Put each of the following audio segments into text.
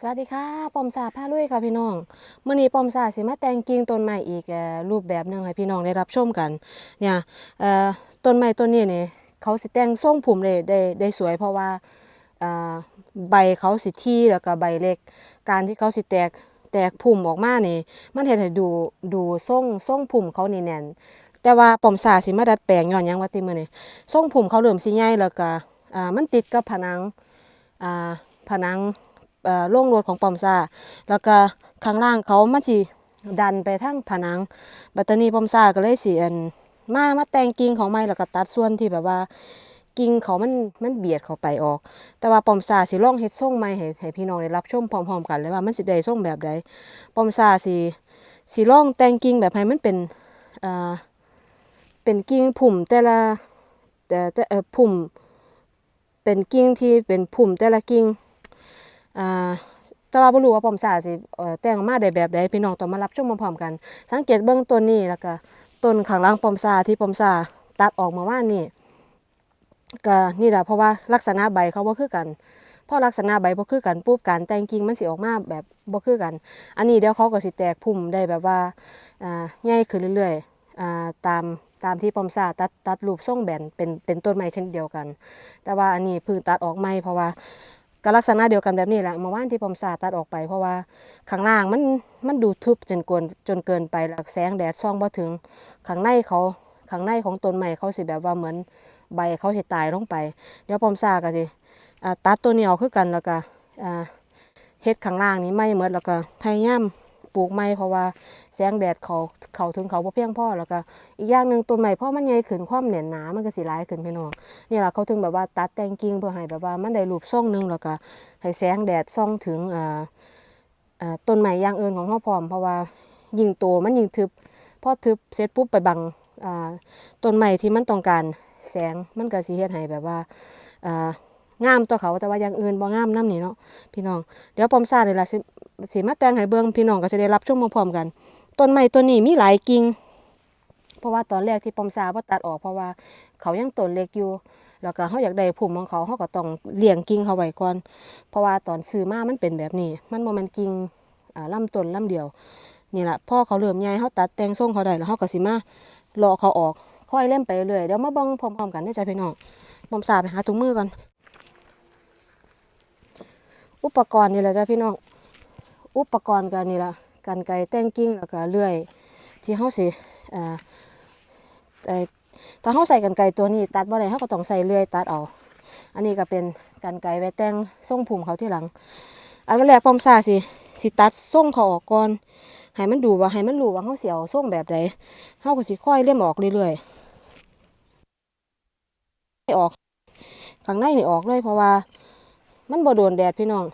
สวัสดีค่ะปอมสาผ้าลุยค่ะพี่น้องเมื่อนี้ปอมสาสิมาแต่งกิ่งต้นไม้อีกรูปแบบหนึ่งให้พี่น้องได้รับชมกันเนี่ยต้นไม้ต้นนี้เนี่ยเขาสิแต่งทรงผมได้ได้ได้สวยเพราะว่าใบเขาสิที่แล้วก็ใบเล็ก การที่เขาสิแตกแตกพุ่มออกมาเนี่ยมันเฮ็ดให้ดูดูทรงทรงพุ่มเขานี่แน่นแต่ว่าปอมสาสิมาดัดแปลงย้อนยังว่าติมื้อนี้ทรงพุ่มเขาเริ่มสิใหญ่แล้วก็มันติดกับผนังผนัง โล่งรถของปอมซาแล้วก็ข้างล่างเขามันสิดันไปทั้งผนังบัตตานีปอมซาก็เลยสิอันมามาแต่งกิ่งของไม้แล้วก็ตัดส่วนที่แบบว่ากิ่งเขามันมันเบียดเขาไปออก แต่ว่าปอมซาสิลองเฮ็ดทรงใหม่ให้ให้พี่น้องได้รับชมพร้อมๆกันเลยว่ามันสิได้ทรงแบบใดปอมซาสิสิลองแต่งกิ่งแบบให้มันเป็นเอ่อเป็นกิ่งผุ่มแต่ละแต่แต่เอ่อผุ่มเป็นกิ่งที่เป็นผุ่มแต่ละกิ่ง อ่าแต่ว่าบ่รู้ว่าปอมสาสิแต่งออกมาได้แบบใดพี่น้องต้องมารับชมพร้อมๆกัน สังเกตเบื้องต้นนี้แล้วก็ต้นข้างล่างปอมสาที่ปอมสาตัดออกมาว่านี่ก็นี่แหละเพราะว่าลักษณะใบเขาบ่คือกันพอลักษณะใบบ่คือกันปุ๊บการแต่งกิ่งมันสิออกมาแบบบ่คือกัน อันนี้เดี๋ยวเขาก็สิแตกพุ่มได้แบบว่าอ่าใหญ่ขึ้นเรื่อยๆตามตามที่ปอมสาตัดตัดรูปทรงแบนเป็นเป็นต้นไม้เช่นเดียวกัน แต่ว่าอันนี้พิ่งตัดออกใหม่เพราะว่า ก็ลักษณะเดียวกันแบบนี้แหละเมื่อวานที่ผมสาตัดออกไป เพราะว่าข้างล่างมันมันดูทึบจนเกินจนเกินไปแล้วแสงแดดส่องบ่ถึงข้างในเขาข้างในของต้นไม้เขาสิแบบว่าเหมือนใบเขาสิตายลงไป เดี๋ยวผมสาก็สิตัดตัวนี้ออกคือกันแล้วก็เฮ็ดข้างล่างนี้ไม่หมดแล้วก็พยายาม ปลูกไม้เพราะว่าแสงแดดเขาเขาถึงเขาบ่เพียงพอแล้วก็อีกอย่างหนึ่งต้นไม้พอมันใหญ่ขึ้นความแน่นหนามันก็สิหลายขึ้นพี่น้องนี่แหละเขาถึงแบบว่าตัดแต่งกิ่งเพื่อให้แบบว่ามันได้รูปทรงหนึงแล้วก็ให้แสงแดดส่องถึงอ่าอ่าต้นไม้อย่างอื่นของเขาพร้อมเพราะว่ายิ่งโตมันยิ่งทึบพอทึบเสร็จปุ๊บไปบังอ่าต้นไม้ที่มันต้องการแสงมันก็สิเฮ็ดให้แบบว่าอ่างามต่อเขาแต่ว่าอย่างอื่นบ่งามนํนี่เนาะพี่น้อง เดี๋ยวปอมซานี่ล่ะสิ สิมาแต่งให้เบิ่งพี่น้องก็สิได้รับช่วงมพร้อมกัน ต้นไม้ต้นนี้มีหลายกิ่งเพราะว่าตอนแรกที่ปอมซาบ่าตัดออกเพราะว่าเขายังต้นเล็กอยู่ แล้วก็เขาอยากได้ผุ่มของเขาเขาก็ต้องเลี้ยงกิ่งเขาไว้ก่อน เพราะว่าตอนซื้อมามันเป็นแบบนี้ มันบ่แม่นกิ่งอ่าลำต้นลำเดียวนี่แหละพ่อเขาเริ่มใหญ่เขาตัดแต่งทรงเขาได้แล้วเขาก็สิมาเลาะเขาออกค่อยเล่มไปเรื่อยเดี๋ยวมาบิ่งพร้อมๆกันได้อจ้ะพี่น้องบอมสาไปหาถุงมือก่อนอุปกรณ์นี่แหละจ้ะพี่น้อง อุปกรณ์กันนี่ละกันไกรแต่งกิ่งแล้วก็เลื่อย ที่เขาสิเอ่อเอ่อถ้าเขาใส่กันไกรตัวนี้ตัดบ่ได้เขาก็ต้องใส่เลื่อยตัดเอาอันนี้ก็เป็นกันไกรไว้แต่งทรงผมเขาที่หลัง อันแรกปอมซาสิสิตัดทรงเขาออกก่อนให้มันดูว่าให้มันรู้ว่าเขาเสียวทรงแบบใดเขาก็สิค่อยเลี่ยมออกเรื่อยๆให้ออกข้างในนี่ออกเลยเพราะว่ามันบ่โดนแดดพี่น้อง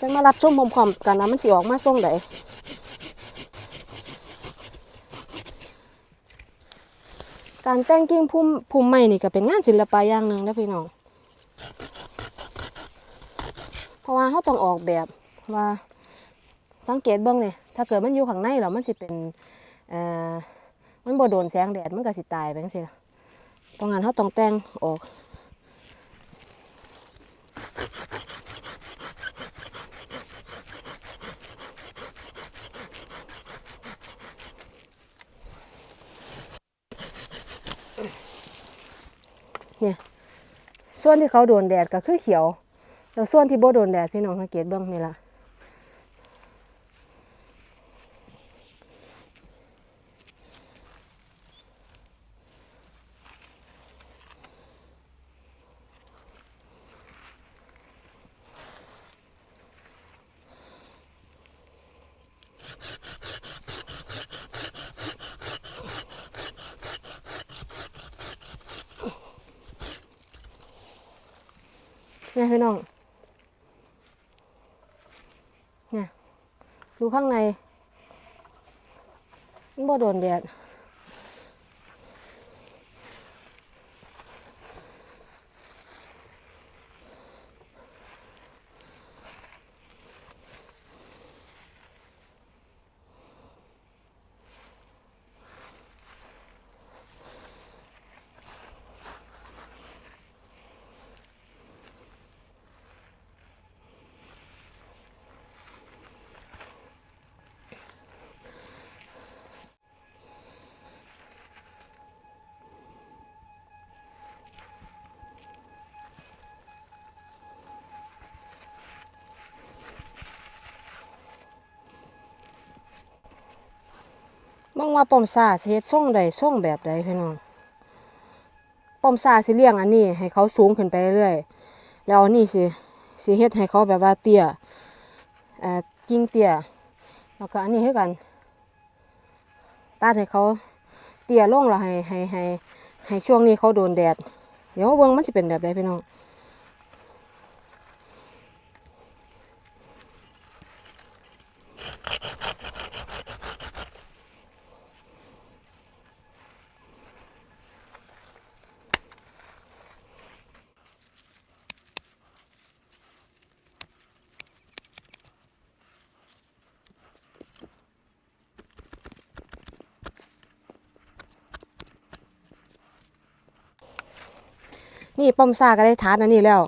จะมารับชมพร้อมๆกันนะมันสิออกมาทรงใดการแต่งกิ่งพุ่มพุ่มไม้นี่ก็เป็นงานศิลปะอย่างหนึ่งนะพี่น้อง เพราะว่าเขาต้องออกแบบว่าสังเกตเบื้องนี่ยถ้าเกิดมันอยู่ข้างในแล้วมันสิเป็นเอ่อมันบ่โดนแสงแดดมันก็สิตายไปจังซี่ล่ะเพราะงั้นเขาต้องแต่งออก ส่วนที่เขาโดนแดดก็คือเขียว แล้วส่วนที่บ่โดนแดดพี่น้องสังเกตเบ้างนี่ล่ะ นี่พี่น้องนี่ดูข้างในมันบ่โดนแดด เบิ่งว่าป้อมซาสิเฮ็ดทรงใดทรงแบบใดพี่น้องป้อมซาสิเลี้ยงอันนี้ ให้เขาสูงขึ้นไปเรื่อยๆแล้วอันนี้สิสิเฮ็ดให้เขาแบบว่าเตี้ยเอ่อกิ่งเตี้ยแล้วก็อันนี้คือกันตัดให้เขาเตี้ยลงแล้วให้ให้ให้ให้ช่วงนี้เขาโดนแดด เดี๋ยวเบิ่งมันสิเป็นแบบใดพี่น้อง นี่ป้อมซาก็ได้ทานอันนี้แล้ว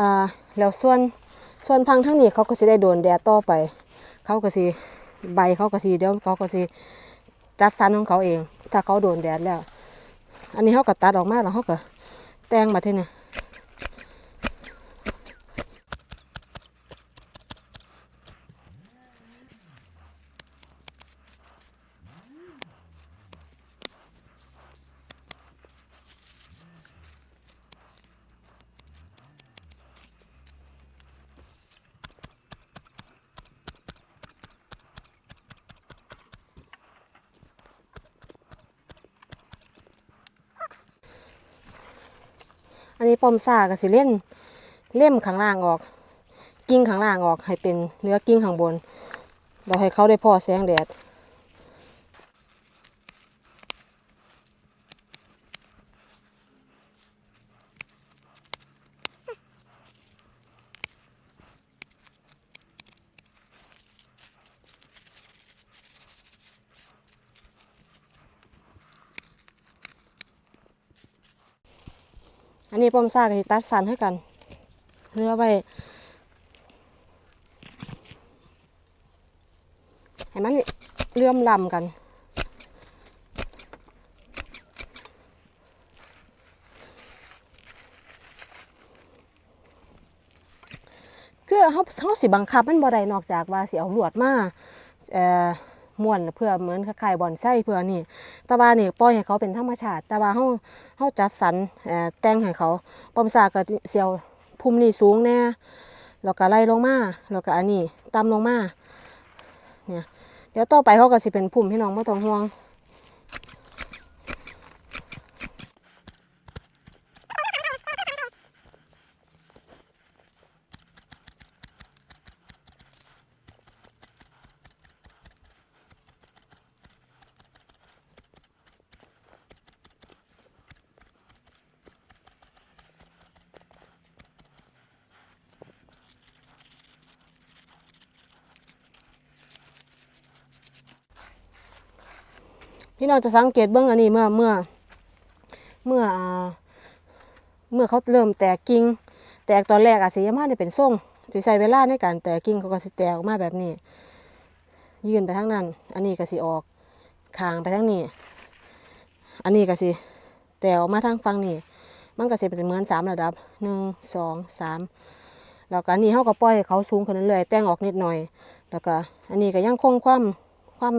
อ่าแล้วส่วนส่วนฟังทั้งนี้เขาก็สิได้โดนแดดต่อไป เขาก็สิใบเขาก็สิเดี๋ยวเขาก็สิจัดสรรของเขาเอง ถ้าเขาโดนแดดแล้ว อันนี้เขาก็ตัดออกมาแล้วเขาก็แต่งมาที่นี่ ป้อมซาก็สิเล่นเล่มข้างล่างออก กิ่งข้างล่างออกให้เป็นเนื้อกิ่งข้างบนเราให้เขาได้พอแสงแดด อันนี้ป้อมซากก็สิตัดสันให้กันเนื้อไว้ให้มันเลื่อมลำกัน คือเขาเขาสิบังคับมันบ่ได้นอกจากว่าสิเอาลวดมาเอ่อม้วนเพื่อเหมือนคล้ายๆบอนไส้เพื่อนี่ แต่ว่านี่ปล่อยให้เขาเป็นธรรมชาติ แต่ว่าเขาเขาจัดสรรเอ่แต่งให้เขาปอมซาก็เสียวภูมินี่สูงแน่แล้วก็ไล่ลงมาแล้วก็อันนี้ต่ำลงมาเนี่ยเดี๋ยวต่อไปเขาก็สิเป็นภูมิพี่น้องไม่ต้องห่วง พี่น้องจะสังเกตเบื้องอันนี้เมื่อเมื่อ เมื่ออ่าเมื่อเขาเริ่มแตกกิ่งแตกตอนแรกอะสียามาเนี่ยเป็นส่งสิใช้เวลาในการแตกกิ่งเขาก็สิแตกออกมาแบบนี้ ยื่นไปทางนั้น อันนี้ก็สิออกคางไปทางนี้ อันนี้ก็สิแตกออกมาทางฝั่งนี้ มันก็สิเป็นเหมือนสามระดับหนึ่งสองสามแล้วก็อันนี้เขาก็ปล่อยเขาสูงขึ้นเรื่อยๆแต่งออกนิดหน่อย แล้วก็อันนี้ก็ยังคงความความ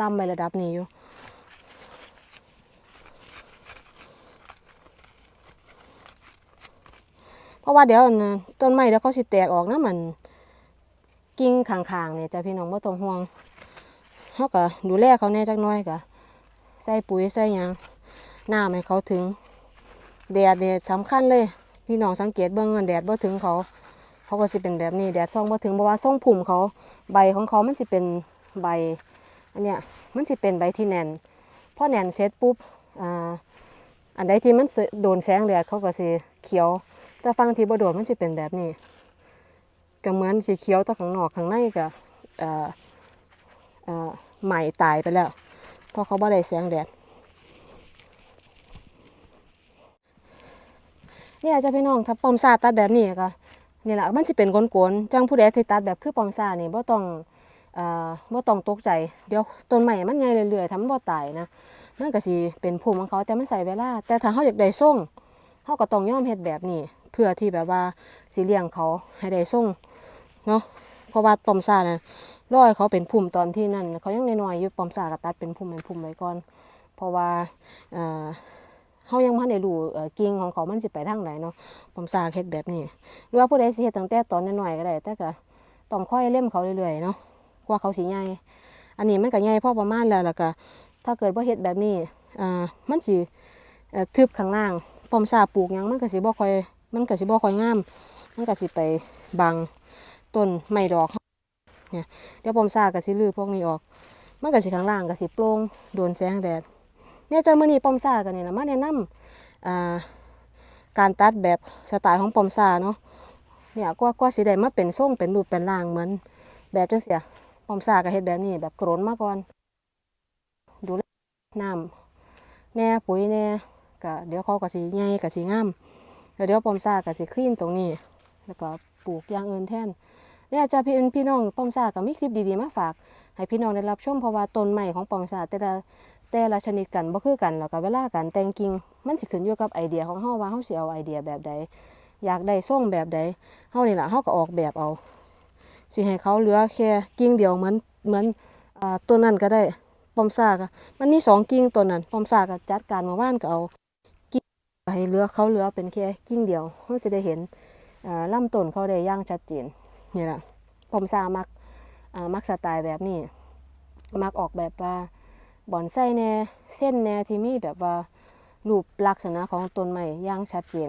ต่ำไประดับนี้อยู่ เพ ราะว่าเดี๋ยวนะต้นไม้เดี๋ยวเขาสิแตกออกนะมันกิ่งข้างๆเนี่ยจ้ะพี่น้องบ่ต้องห่วงเขาก็ดูแลเขาแน่จักน้อยก็ใส่ปุ๋ยใส่ยังหน้ำให้เขาถึงแดดเนี่ยสำคัญเลย พี่น้องสังเกตเบิ่งเงินแดดบ่ถึงเขา เขาก็สิเป็นแบบนี้แดดส่องบ่ถึงเพราะว่าส่องผุ่มเขาใบของเขามันสิเป็นใบอันเนี้ยมันสิเป็นใบที่แน่นพอแน่นเสร็จปุ๊บอ่าอันใดที่มันโดนแสงแดดเขาก็สิเขียว แต่ฟังที่บ่โดมันสิเป็นแบบนี้ก็เหมือนสีเขียวตัวข้างนอกข้างในก็เอ่อเอ่อไหม้ตายไปแล้วเพราะเขาบ่ได้แสงแดดนี่แหละจะพี่น้องถ้าปอมซาตัดแบบนี้ก็นี่แหละมันสิเป็นกลนๆจังผู้ใดที่ตัดแบบคือปอมซานี่บ่ต้องอ่อบ่ต้องตกใจเดี๋ยวต้นใหม่มันใหญ่เรื่อยๆถ้ามันบ่ตายนะมันก็สิเป็นภูมิของเขาแต่มันใส่เวลาแต่ถ้าเฮาอยากได้ทรงเขาก็ต้องยอมเฮ็ดแบบนี้ พื่อที่แบบว่าสิเลี้ยงเขาให้ได้ส่งเนาะเพราะว่าต้มซาเนี่ยรอให้เขาเป็นพุ่มตอนที่นั่น เขายังน้อยๆอยู่ปอมซ่าก็ตัดเป็นพุ่มเป็นพุ่มไว้ก่อน เพราะว่าเอ่อเฮายังบ่ทันได้รู้เอ่อกิ่งของเขามันสิไปทางไหนเนาะปอมซ่าเฮ็ดแบบนี้หรือว่าผู้ใดสิเฮ็ดตั้งแต่ตอนน้อยๆก็ได้แต่ก็ต้องค่อยเล่มเขาเรื่อยๆเนาะกว่าเขาสิใหญ่อันนี้มันก็ใหญ่พอประมาณแล้วแล้วก็ถ้าเกิดบ่าเฮ็ดแบบนี้อ่ามันสิทึบข้างล่างปอมซ่าปลูกยังมันก็สิบ่ค่อย มันก็สิบ่ค่อยงาม มันก็สิไปบังต้นไม้ดอกเนี่ยเดี๋ยวปอมซาก็สิรื้อพวกนี้ออก มันก็สิข้างล่างก็สิโปร่งโดนแสงแดดเนี่ยจ้ามื้อนี้ปอมซากันนี่ล่ะมาแนะนำอ่าการตัดแบบสไตล์ของปอมซาเนาะเนี่ยกว่ากว่าสิได้มาเป็นทรงเป็นรูปเป็นร่างเหมือน แบบจังซี่ปอมซาก็เฮ็ดแบบนี้แบบโกรนมาก่อนดูแลน้ำแน่ปุ๋ยแน่ก็เดี๋ยวเขาก็สิใหญ่ก็สิงาม แล้วเดี๋ยวปอมซ่าก็สิคลีนตรงนี้ แล้วก็ปลูกอย่างอื่นแทนเนี่ยจ้าพี่พี่น้องปอมซ่าก็มีคลิปดีๆมาฝาก ให้พี่น้องได้รับชมเพราะว่าต้นใหม่ของปอมซ่าแต่ละแต่ละชนิดกันบ่คือกันแล้วก็เวลาการแต่งกิ่งมันสิขึ้นอยู่กับไอเดียของเฮาว่าเฮาสิเอาไอเดียแบบใดอยากได้ทรงแบบใดเฮานี่ล่ะเฮาก็ออกแบบเอาสิให้เขาเหลือแค่กิ่งเดียวเหมือนเหมือนอ่าต้นนั้นก็ได้ปอมซ่าก็มันมีสองกิ่งต้นนั้นปอมซ่าก็จัดการเมื่อวานก็เอา ให้เลือเขาเลือเป็นแค่กิ่งเดียวเฮาสิได้เห็นอ่าลำต้นเขาได้ย่างชัดเจนนี่แหละปอมซามักมักสไตล์แบบนี้ มักออกแบบว่าบอนไส้แน่เส้นแน่ที่มีแบบว่ารูปลักษณะของต้นไม้ย่างชัดเจน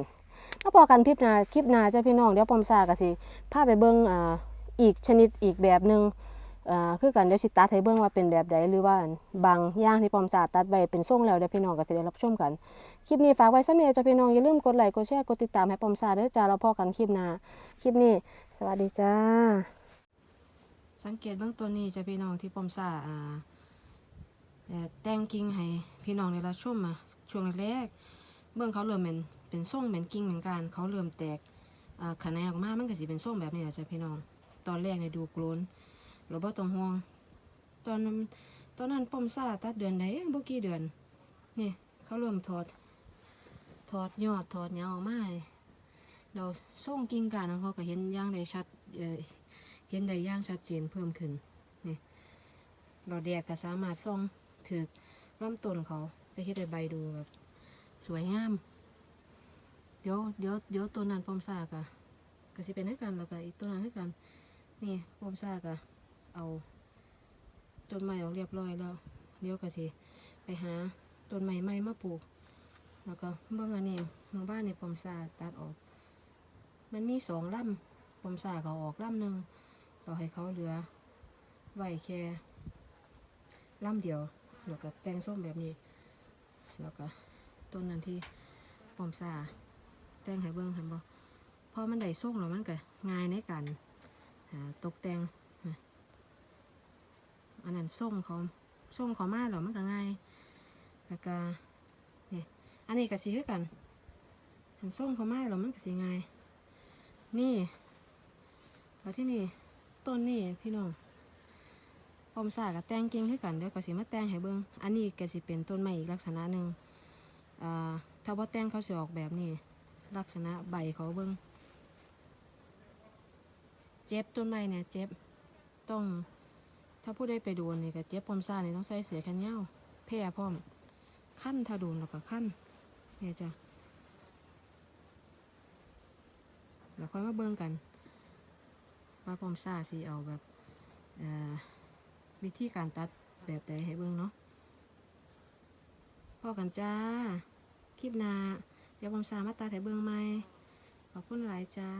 ถ้าพอกันคลิปนาคลิปนาจ้าพี่น้องเดี๋ยวปอมซากะสิพาไปเบิ้งออีกชนิดอีกแบบหนึ่ง อ่าคือกันเดี๋ยวสิตัดให้เบิ้งว่าเป็นแบบใดหรือว่าบางอย่างที่ปอมซาตัดไว้เป็นทรงแล้วเดี๋ยวพี่น้องก็สิได้รับชมกัน คลิปนี้ฝากไว้สักนิดจ้าพี่น้องอย่าลืมกดไลค์กดแชร์กดติดตามให้ปอมซาเด้อจ้าเราพอกันคลิปหน้าคลิปนี้ สวัสดีจ้า สังเกตเบื้องต้นนี้จะพี่น้องที่ปอมซาอ่าเอ่อแต่งกิ่งให้พี่น้องในรับชมมาช่วงแรกๆเบื้องเขาเริ่มเป็นเป็นส่งเป็นกิ่งเหมือนกันเขาเริ่มแตกอ่าขนาดออกมามันก็สิเป็นส่งแบบนี้แหละจ้ะพี่น้อง ตอนแรกเนี่ยดูโกลน เราบ่ต้องห่วง ตอนตอนนั้นป้อมซ่าตัดเดือนไหนบ่กี่เดือน นี่เขาเริ่มถอด ถอดยอดถอดหยังออกมาเราส่งกิ่งการของเขาก็เห็นย่างได้ชัดเเห็นได้ย่างชัดเจนเพิ่มขึ้น นี่เราแดกก็สามารถส่องถือลำต้นเขาจะเฮ็ดให้ใบดูแบบสวยงาม เดี๋ยวเดี๋ยวเดี๋ยวต้นนั้นป้อมซากะก็สิเป็นให้กันแล้วก็อีกต้นนั้นให้กัน นี่ป้อมซากะ เอาต้นไม้ออกเรียบร้อยแล้วเดี๋ยวก็สิไปหาต้นไม้ใหม่มาปลูก แล้วก็เบิ่งอันนี้เมืองบ้านในปอมซาตัดออก มันมีสองลำผมสาเขาออกลำหนึ่งเราให้เขาเหลือไหว้แค่ลำเดียวแล้วก็แตงส้มแบบนี้ แล้วก็ต้นนั้นที่ผมสาแตงให้เบิ้งเห็นบ่พอมันได้ส้มแล้วมันก็ง่ายในการตกแต่ง อันนั้นส้มเขาส้มเขามาแล้วมันก็ง่ายแล้วก็นี่อันนี้ก็สีคือกันอันส้มเขามาแล้วมันก็สีง่าย นี่แล้วที่นี่ต้นนี่พี่น้องพอมสากับแตงเก่งคือกันเดี๋ยวก็สิมาแตงให้เบิ่งอันนี้ก็สิเป็นต้นไม้อีกลักษณะหนึ่งอ่าถ้าว่าแตงเขาสิออกแบบนี้ลักษณะใบเขาเบิ่งเจ็บต้นไม้เนี่ยเจ็บต้อง ถ้าผู้ใดไปโดนนี่ก็เจ็บพอมซ่านี่ต้องใส่เสียแขนยาวแพร่พร้อมขั้นถ้าโดนแล้วก็ขั้นเนี่ยจ้ะแล้วค่อยมาเบิ่งกันว่าพอมซ่าสิเอาแบบวิธีการตัดแบบใดให้เบิ่งเนาะพ่อกันจ้า คลิปหน้าเดี๋ยวพอมซามาตัดให้เบิ่งใหมขอบคุณหลายจ้า